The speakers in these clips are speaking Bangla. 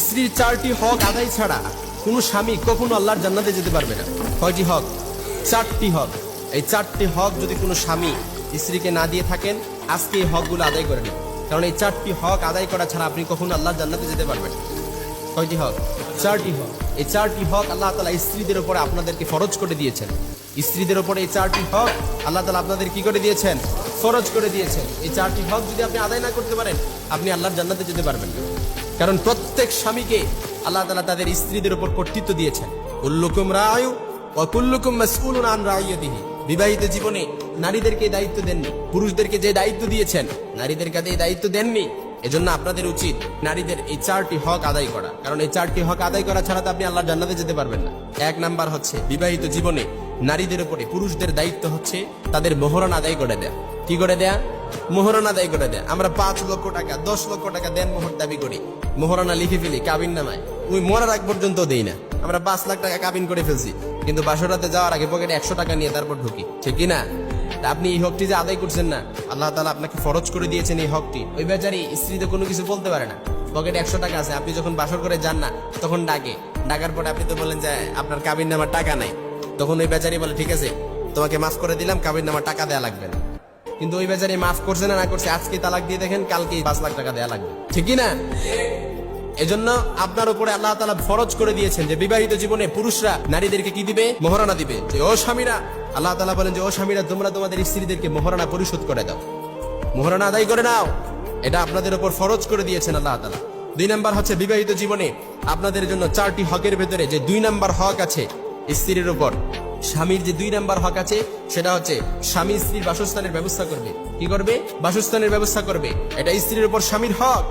স্ত্রীর চারটি হক আদায় ছাড়া কোনো স্বামী কখনো আল্লাহর জান্নাতে যেতে পারবে না। কয়টি হক? চারটি হক। এই চারটি হক যদি কোনো স্বামী স্ত্রীকে না দিয়ে থাকেন, আজকে এই হকগুলো আদায় করে কারণ এই চারটি হক আদায় করা ছাড়া আপনি কখনো আল্লাহর জান্নাতে যেতে পারবেন। কয়টি হক? চারটি হক। এই চারটি হক আল্লাহ তালা স্ত্রীদের উপরে আপনাদেরকে ফরজ করে দিয়েছেন। স্ত্রীদের উপরে এই চারটি হক আল্লাহ তালা আপনাদের কি করে দিয়েছেন? ফরজ করে দিয়েছেন। এই চারটি হক যদি আপনি আদায় না করতে পারেন, আপনি আল্লাহর জান্নাতে যেতে পারবেন কারণ প্রত্যেক স্বামীকে আল্লাহ তালা তাদের স্ত্রীদের উপর কর্তৃত্ব দিয়েছেন। উল্লুকুম রায়ু অকুল্লুকুম মাসউলুন বিবাহিত জীবনে নারীদেরকে দায়িত্ব দেননি, পুরুষদেরকে যে দায়িত্ব দিয়েছেন, নারীদের কাছে এই দায়িত্ব দেননি, এজন্য আপনাদের উচিত নারীদের এই চারটি হক আদায় করা। কারণ এই চারটি হক আদায় করা ছাড়া তো আপনি আল্লাহর জান্নাতে যেতে পারবেন না। এক নাম্বার হচ্ছে বিবাহিত জীবনে নারীদের উপরে পুরুষদের দায়িত্ব হচ্ছে তাদের মোহরণ আদায় করে দেয়া। কি করে দেয়া? মোহরণ আদায় করে দেয়া। আমরা পাঁচ লক্ষ টাকা, দশ লক্ষ টাকা দেন মোহর দাবি করি। মোহরানা লিখে ফেলি, কাবিন নামায়। ওই মরার আগ পর্যন্ত দেই না। আমরা পাঁচ লাখ টাকা কাবিন করে ফেলছি। কিন্তু বাসরাতে যাওয়ার আগে পকেটে একশো টাকা নিয়ে তারপর ঢুকি। ঠিক না? আপনি এই হকটি যে আদায় করছেন না, আল্লাহ তালা আপনাকে ফরজ করে দিয়েছেন এই হকটি। ওই বেচারি স্ত্রী তো কোনো কিছু বলতে পারে না। পকেটে একশো টাকা আছে, আপনি যখন বাসর করে যান না, তখন ডাকে। ডাকার পরে আপনি তো বলেন যে, আপনার কাবিন নামার টাকা নাই। তখন ওই বেচারি বলে, ঠিক আছে, তোমাকে মাফ করে দিলাম, কাবিন নামার টাকা দেয়া লাগবে না। কিন্তু ওই বেচারি মাফ করছে না না করছে আজকে তালাক দিয়ে দেখেন কালকে পাঁচ লাখ টাকা দেয়া লাগবে। ঠিক না এজন্য আপনার উপরে আল্লাহ তালা ফরজ করে দিয়েছেন যে বিবাহিত জীবনে পুরুষরা নারীদেরকে কি দিবে? মহারণা দিবে। যে ও স্বামীরা, আল্লাহ তালা বলেন যে, ও স্বামীরা, তোমরা তোমাদের স্ত্রীদেরকে মহারণা পরিশোধ করে দাও। মহারণা আদায় করে নাও। এটা আপনাদের উপর ফরজ করে দিয়েছেন আল্লাহ তালা দুই নাম্বার হচ্ছে বিবাহিত জীবনে আপনাদের জন্য চারটি হকের ভেতরে যে দুই নাম্বার হক আছে স্ত্রীর উপর। স্বামীর যে দুই নাম্বার হক আছে, সেটা হচ্ছে স্বামী স্ত্রীর বাসস্থানের ব্যবস্থা করবে। কি করবে? বাসস্থানের ব্যবস্থা করবে। এটা স্ত্রীর উপর স্বামীর হক।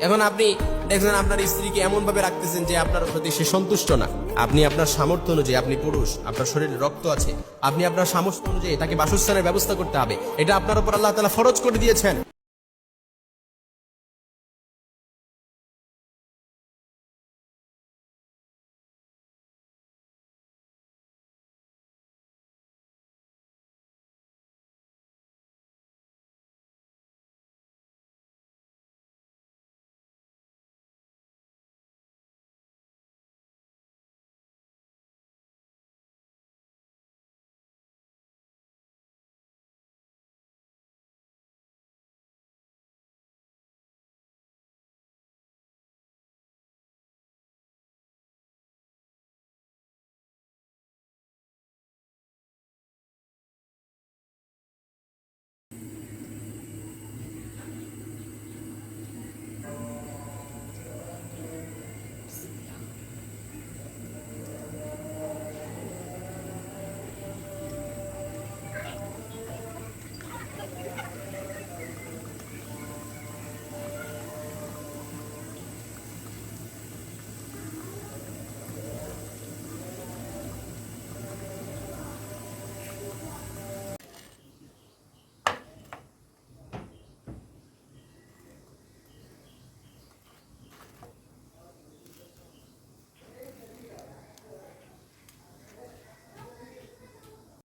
এখন আপনি দেখছেন আপনার স্ত্রীকে এমন ভাবে রাখতেছেন যে আপনার প্রতি সে সন্তুষ্ট না। আপনি আপনার সামর্থ্য অনুযায়ী, আপনি পুরুষ, আপনার শরীরে রক্ত আছে, আপনি আপনার সামর্থ্য অনুযায়ী তাকে বাসস্থানের ব্যবস্থা করতে হবে। এটা আপনার উপর আল্লাহ তালা ফরজ করে দিয়েছেন।